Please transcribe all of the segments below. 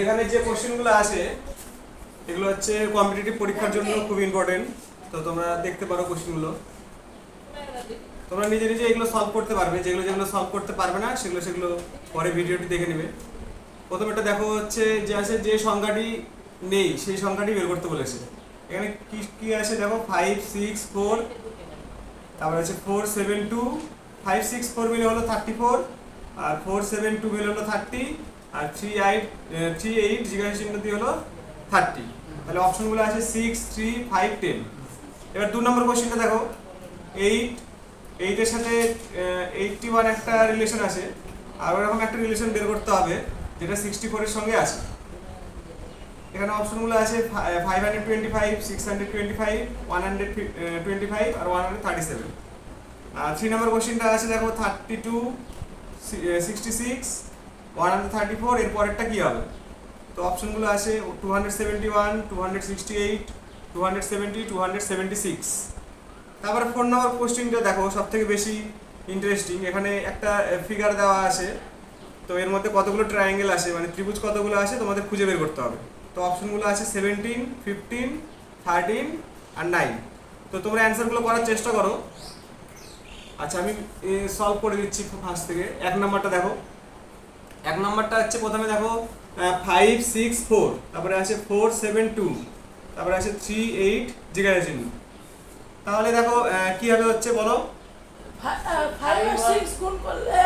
এখানে যে কোশ্চেনগুলো আছে এগুলো হচ্ছে কম্পিটিটিভ পরীক্ষার জন্য খুব ইম্পর্টেন্ট তো তোমরা দেখতে পারো কোশ্চেনগুলো তোমরা নিজে নিজে এগুলো সলভ করতে পারবে। যেগুলো যেগুলো সলভ করতে পারবে না, সেগুলো সেগুলো পরে ভিডিওটি দেখে নেবে। প্রথমেটা দেখো হচ্ছে যে আছে যে সংখ্যাটি নেই, সেই সংখ্যাটি বের করতে বলেছে। এখানে কি কি আছে দেখো? ফাইভ সিক্স ফোর তারপরে আছে four seven two five six four মিলে হলো থার্টি ফোর আর ফোর সেভেন টু মিলে হলো থার্টি আর থ্রি এইট থ্রি এইট জিজ্ঞাসা চিহ্ন দিয়ে হলো থার্টি তাহলে অপশনগুলো আছে সিক্স থ্রি ফাইভ টেন এবার দু নম্বর কোশ্চেনটা দেখো। এইট এইটের সাথে এইটটি ওয়ান একটা রিলেশন আছে। আর ওরকম একটা রিলেশন বের করতে হবে, যেটা সিক্সটি ফোরের সঙ্গে আছে। এখানে অপশনগুলো আছে five hundred twenty five six hundred twenty five one hundred twenty five আর ওয়ান হান্ড্রেড থার্টি সেভেন আর থ্রি নম্বর কোশ্চেনটা আছে, দেখো thirty two sixty six one hundred thirty four এর পরেরটা কী হবে? তো অপশনগুলো আছে two hundred seventy one two hundred sixty eight two hundred seventy two hundred seventy six তারপরে ফোর নম্বর কোশ্চেনটা দেখো সব থেকে বেশি ইন্টারেস্টিং এখানে একটা ফিগার দেওয়া আছে। তো এর মধ্যে কতগুলো ট্রায়াঙ্গেল আছে মানে ত্রিভুজ কতগুলো আছে তোমাদের খুঁজে বের করতে হবে। তো অপশনগুলো আছে সেভেন্টিন ফিফটিন থার্টিন আর নাইন তো তোমরা অ্যান্সারগুলো করার চেষ্টা করো। আচ্ছা আমি সলভ করে দিচ্ছি ফার্স্ট থেকে। এক নাম্বারটা দেখো। এক নম্বরটা হচ্ছে প্রথমে দেখো ফাইভ সিক্স ফোর তারপরে আছে ফোর সেভেন টু তারপরে আছে থ্রি এইট জিজ্ঞাসা চিহ্ন তাহলে দেখো কি হবে হচ্ছে বলো? ফাইভ আর সিক্স গুণ করলে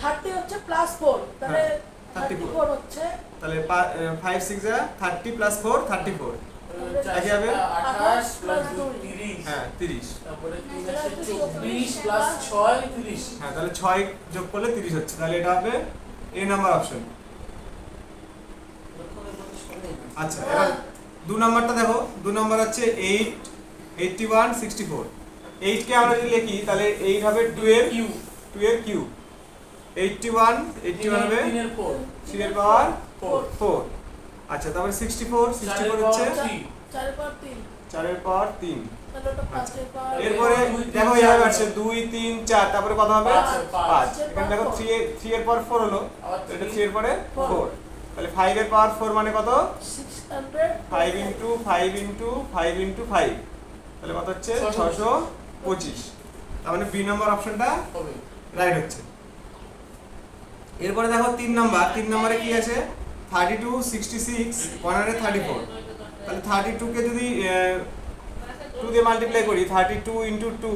থার্টি হচ্ছে প্লাস ফোর তাহলে হ্যাঁ, থার্টি ফোর হচ্ছে তাহলে five six thirty plus four thirty four একই হবে? আঠাশ প্লাস দুই। হ্যাঁ 30 তারপরে 3 হ্যাঁ তাহলে ছয় যোগ করলে 30 হচ্ছে। তাহলে এটা হবে এ নাম্বার অপশন আচ্ছা এবার দু নাম্বারটা দেখো। দু নাম্বার হচ্ছে eight eighty one sixty four এইটকে আমরা যদি লিখি তাহলে 8 হবে 2 এর কিউ 2 এর কিউ 81 81 হবে 3 এর 4 এর পাওয়ার ফোর 4 আচ্ছা তারপরে 64 64 হচ্ছে 4 এর পাওয়ার 3 4 পাওয়ার 3 এরপরে দুই, তিন, দেখো চার এইভাবে আসছে দুই তিন চার তারপরে কত হবে? পাঁচ, এখানে দেখো থ্রি থ্রি এর পর ফোর হলো। এটা থ্রি এর পরে ফোর তাহলে ফাইভ এর পাওয়ার ফোর মানে কত? Five into five into five into five তাহলে কত হচ্ছে? ছশো। পঁচিশ। তার মানে বি নম্বর অপশনটা রাইট হচ্ছে। এরপরে দেখো তিন নাম্বার তিন নম্বরে কি আছে? Thirty two sixty six one hundred thirty four তাহলে থার্টি টুকে যদি টু দিয়ে মাল্টিপ্লাই করি thirty two into two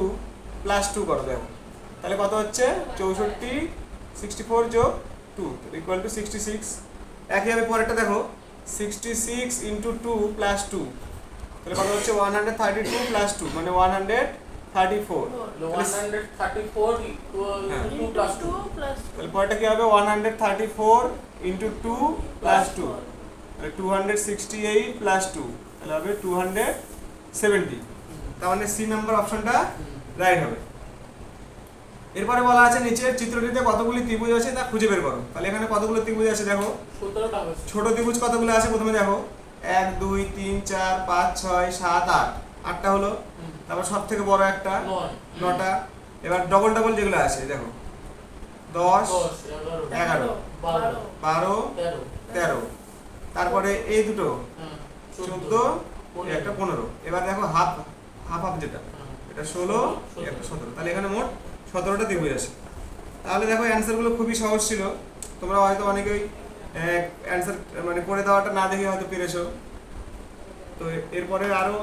plus two করো দেখো। তাহলে কত হচ্ছে? চৌষট্টি সিক্সটি ফোর যোগ two equal to sixty six একইভাবে পরেরটা দেখো sixty six into two plus two তাহলে কত হচ্ছে? One hundred thirty two plus two মানে ওয়ান হান্ড্রেড থার্টি ফোর তাহলে পরেরটা কি হবে? One hundred thirty four into two plus two তাহলে two hundred sixty eight plus two তাহলে হবে টু হান্ড্রেড সেভেন্টি মানে সি নাম্বার অপশনটা রাইট হবে। এরপরে বলা আছে নিচে চিত্রটিতে কতগুলি ত্রিভুজ আছে তা খুঁজে বের করো। তাহলে এখানে কতগুলো ত্রিভুজ আছে দেখো। ছোট ত্রিভুজ কতগুলো আছে প্রথমে দেখো। এক দুই তিন চার পাঁচ ছয় সাত আট। আটটা হলো। তারপর সব থেকে বড় একটা নটা। এবার ডবল ডবল যেগুলো আছে দেখো। দশ এগারো বারো তেরো। তেরো। তারপরে এই দুটো চোদ্দ। একটা পনেরো। এবার দেখো হাফ হাফ হাফ যেটা। এটা ষোলো। একটা সতেরো। তাহলে এখানে মোট সতেরোটা ত্রিভুজ আছে। তাহলে দেখো অ্যান্সারগুলো খুবই সহজ ছিল। তোমরা হয়তো অনেকেই অ্যান্সার মানে করে দেওয়াটা না দেখে হয়তো পেরেছ। তো এরপরে আরও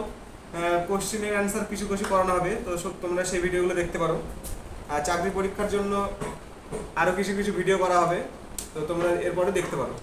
কোশ্চেনের অ্যান্সার কিছু কিছু করানো হবে। তো সব তোমরা সেই ভিডিওগুলো দেখতে পারো। আর চাকরি পরীক্ষার জন্য আরও কিছু কিছু ভিডিও করা হবে। তো তোমরা এরপরে দেখতে পারো।